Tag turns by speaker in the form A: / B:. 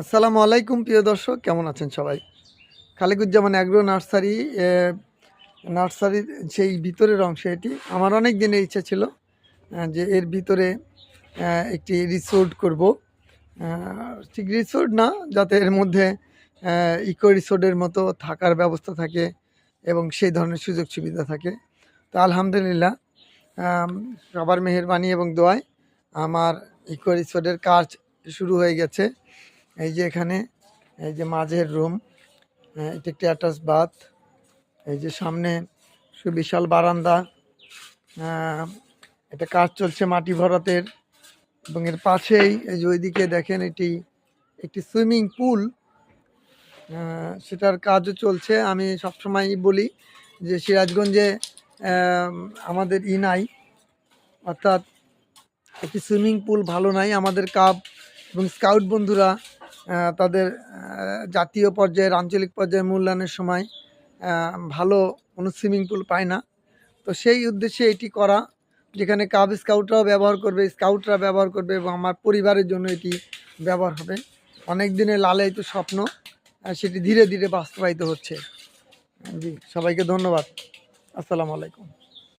A: আসসালামু আলাইকুম, প্রিয় দর্শক। কেমন আছেন সবাই? খালিকুজ্জামান অ্যাগ্রো নার্সারি নার্সারির সেই ভিতরের অংশ এটি। আমার অনেক দিনের ইচ্ছা ছিল যে এর ভিতরে একটি রিসোর্ট করব। ঠিক রিসোর্ট না, যাতে এর মধ্যে ইকো রিসোর্টের মতো থাকার ব্যবস্থা থাকে এবং সেই ধরনের সুযোগ সুবিধা থাকে। তো আলহামদুলিল্লাহ সবার মেহেরবানি এবং দোয়ায় আমার ইকো রিসোর্টের কাজ শুরু হয়ে গেছে। এই যে এখানে, এই যে মাঝের রুম এটা একটি অ্যাটাচ বাথ। এই যে সামনে সুবিশাল বারান্দা এটা কাজ চলছে মাটি ভরাতের এবং এর পাশেই, এই যে ওইদিকে দেখেন এটি একটি সুইমিং পুল সেটার কাজও চলছে। আমি সবসময় বলি যে সিরাজগঞ্জে আমাদের ই নাই। অর্থাৎ একটি সুইমিং পুল ভালো নাই আমাদের কাপ এবং স্কাউট বন্ধুরা তাদের জাতীয় পর্যায়ের, আঞ্চলিক পর্যায়ে মূল্যায়নের সময় ভালো কোনো সুইমিং পুল পায় না। তো সেই উদ্দেশ্যে এটি করা, যেখানে কাব স্কাউটরাও ব্যবহার করবে স্কাউটরা ব্যবহার করবে এবং আমার পরিবারের জন্য এটি ব্যবহার হবে। অনেক দিনের লালায়িত স্বপ্ন সেটি ধীরে ধীরে বাস্তবায়িত হচ্ছে। জি, সবাইকে ধন্যবাদ। আসসালামু আলাইকুম।